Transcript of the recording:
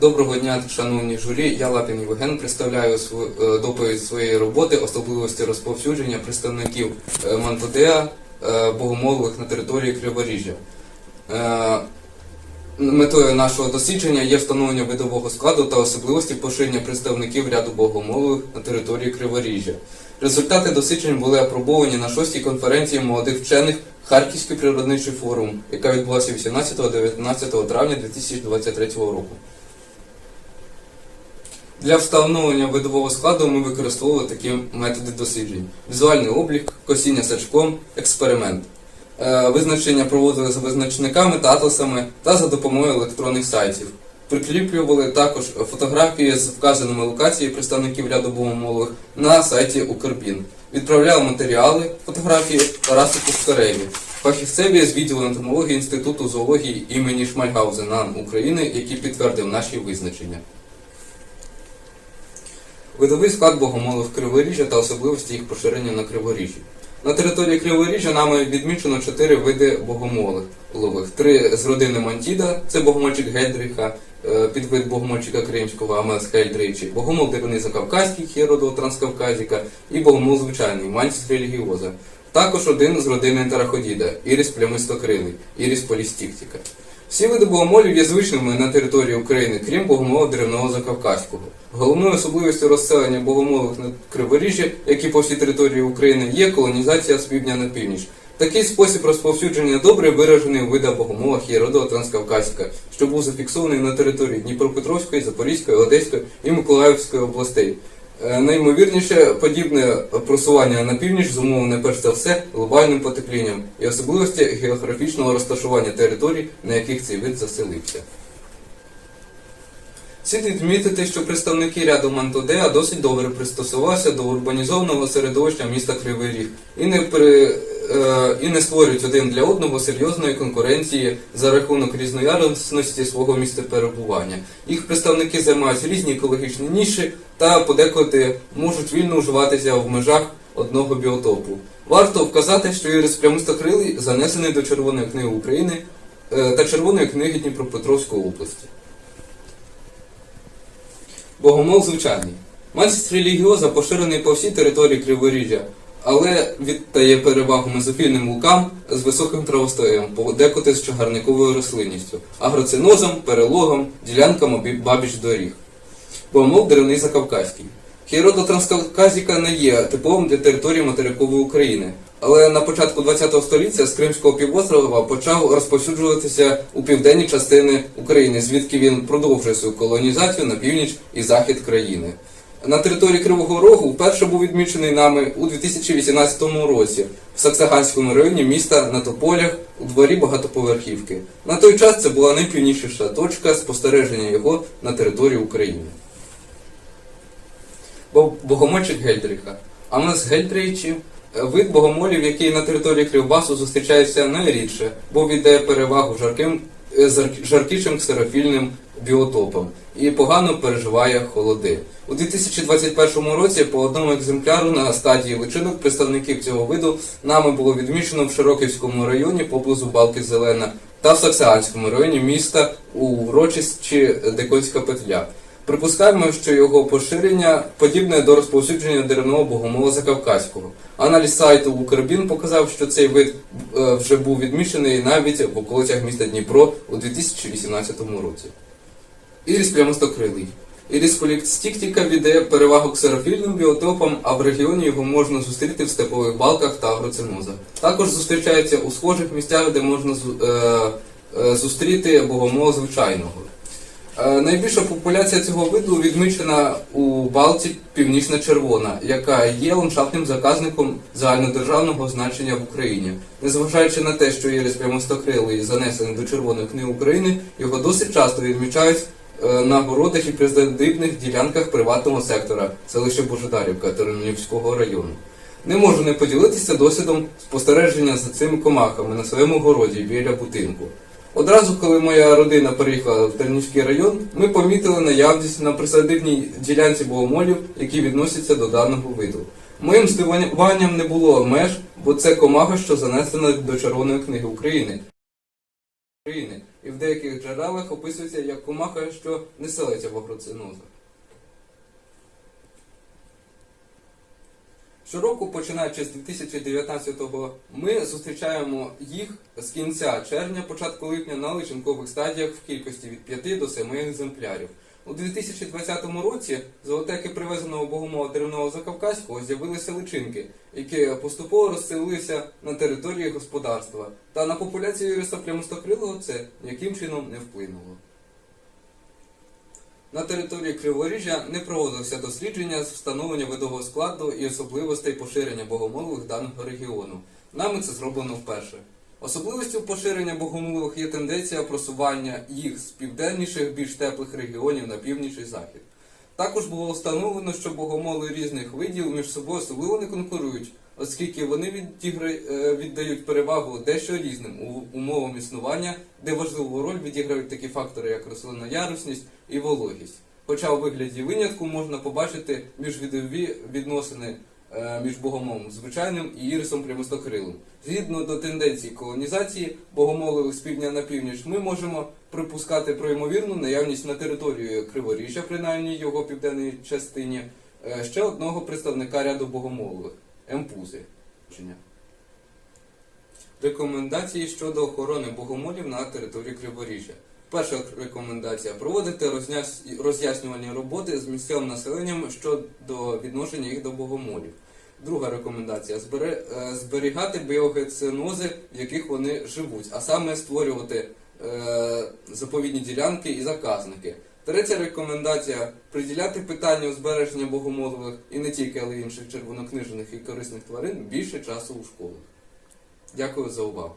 Доброго дня, шановні журі. Я Лапін Євген представляю е, доповідь своєї роботи особливості розповсюдження представників е, Мантодеа е, богомолових на території Криворіжжя. Метою нашого дослідження є встановлення видового складу та особливості поширення представників ряду богомолових на території Криворіжжя. Результати досліджень були апробовані на шостій конференції молодих вчених Харківський природничий форум, яка відбулася 18-19 травня 2023 року. Для встановлення видового складу ми використовували такі методи досліджень: візуальний облік, косіння сачком, експеримент. Е, Визначення проводили за визначниками та атласами та за допомогою електронних сайтів. Прикріплювали також фотографії з вказаними локаціями представників ряду богомолових на сайті Укрбін. Відправляли матеріали, фотографії Тарасу Пускареві, фахівцеві з відділу ентомології Інституту зоології імені Шмальгаузена України, який підтвердив наші визначення. Видовий склад богомолів Криворіжжя та особливості їх поширення на Криворіжжі. На території Криворіжжя нами відмічено чотири види богомолових. Три з родини Мантіда, це богомольчик Гельдріха, е, підвид богомольчика кримського Амес Гельдричі, богомол деревний закавказький Хєродо Транскавказіка і богомол звичайний Мантіс релігіоза. Також один з родини Тараходіда, іріс плямистокрилий, іріс полістіктіка. Всі види богомолів є звичними на території України, крім богомола деревного закавказького. Головною особливістю розселення богомолів на Криворіжжі, як і по всій території України, є колонізація з півдня на північ. Такий спосіб розповсюдження добре виражений у видах богомола Хєродова Транскавказька, що був зафіксований на території Дніпропетровської, Запорізької, Одеської і Миколаївської областей. Е, Найімовірніше, подібне просування на північ зумовлене перш за все глобальним потеплінням і особливості географічного розташування територій, на яких цей вид заселився. Слід відмітити, що представники ряду Мантодеа досить добре пристосувалися до урбанізованого середовища міста Кривий Ріг і не, при, і не створюють один для одного серйозної конкуренції за рахунок різноярусності свого місця перебування. Їх представники займають різні екологічні ніші та подекуди можуть вільно вживатися в межах одного біотопу. Варто вказати, що Ірис Прямостокрилий занесений до Червоної книги України е, та Червоної книги Дніпропетровської області. Богомол звичайний. Мальцість релігіоза поширений по всій території Криворіжжя, але віддає перевагу мезофільним лукам з високим травостоєм, подекуди з чагарниковою рослинністю, агроцинозом, перелогом, ділянкам бабіч доріг. Богомол деревний закавказький. Хірода Транскавказіка не є типовим для території материкової України, але на початку ХХ століття з Кримського півострова почав розповсюджуватися у південні частини України, звідки він продовжує свою колонізацію на північ і захід країни. На території Кривого Рогу вперше був відмічений нами у 2018 році в Саксаганському районі міста на Тополях у дворі багатоповерхівки. На той час це була найпівнічніша точка спостереження його на території України. Богомольчик Гельдріха. Амес Гельдрейчі вид богомолів, який на території Кривбасу зустрічається найрідше, бо віддає перевагу жарким, е, жаркішим ксерофільним біотопам і погано переживає холоди. У 2021 році по одному екземпляру на стадії личинок представників цього виду нами було відмічено в Широківському районі поблизу Балки Зелена та в Саксіанському районі міста у урочисті Дикоцька петля. Припускаємо, що його поширення подібне до розповсюдження деревного богомола закавказького. Аналіз сайту Укрбін показав, що цей вид е, вже був відмічений навіть в околицях міста Дніпро у 2018 році. Іріс прямостокрилий. Іріс полістіктіка віддає перевагу ксерофільним біотопам, а в регіоні його можна зустріти в степових балках та агроцинозах. Також зустрічається у схожих місцях, де можна е, е, зустріти богомола звичайного. Е, Найбільша популяція цього виду відмічена у Балті Північна Червона, яка є ландшафтним заказником загальнодержавного значення в Україні. Незважаючи на те, що Ірис прямостокрилий занесений до Червоної книги України, його досить часто відмічають на городах і призадибних ділянках приватного сектора селища Божедарівка Тернівського району. Не можу не поділитися досвідом спостереження за цими комахами на своєму городі біля будинку. Одразу, коли моя родина переїхала в Тернівський район, ми помітили наявність на присадибній ділянці богомолів, які відносяться до даного виду. Моїм здивуванням не було меж, бо це комаха, що занесена до Червоної книги України. України, і в деяких джерелах описується як комаха, що не селиться в агроцинозах. Щороку, починаючи з 2019-го, ми зустрічаємо їх з кінця червня, початку липня на личинкових стадіях в кількості від 5 до 7 екземплярів. У 2020 році з золотеки привезеного богомола деревного закавказького з'явилися личинки, які поступово розселилися на території господарства. Та на популяцію іриса прямостокрилого це ніяким чином не вплинуло. На території Криворіжжя не проводилося дослідження з встановлення видового складу і особливостей поширення богомолових даного регіону. Нами це зроблено вперше. Особливістю поширення богомолових є тенденція просування їх з південніших, більш теплих регіонів на північ і захід. Також було встановлено, що богомоли різних видів між собою особливо не конкурують, оскільки вони е, віддають перевагу дещо різним умовам існування, де важливу роль відіграють такі фактори, як рослинноярусність і вологість. Хоча у вигляді винятку можна побачити міжвідові відносини між богомолом звичайним і ірисом прямостокрилим. Згідно до тенденцій колонізації богомолових з півдня на північ, ми можемо припускати про ймовірну наявність на території Криворіжжя, принаймні його південній частині, е, ще одного представника ряду богомолових емпузи. Рекомендації щодо охорони богомолів на території Криворіжжя. Перша рекомендація проводити роз'яснювальні роботи з місцевим населенням щодо відношення їх до богомолів. Друга рекомендація е, зберігати біогецинози, в яких вони живуть, а саме створювати е, заповідні ділянки і заказники. Третя рекомендація приділяти питанню збереження богомолових і не тільки, але й інших червонокнижених і корисних тварин більше часу у школах. Дякую за увагу.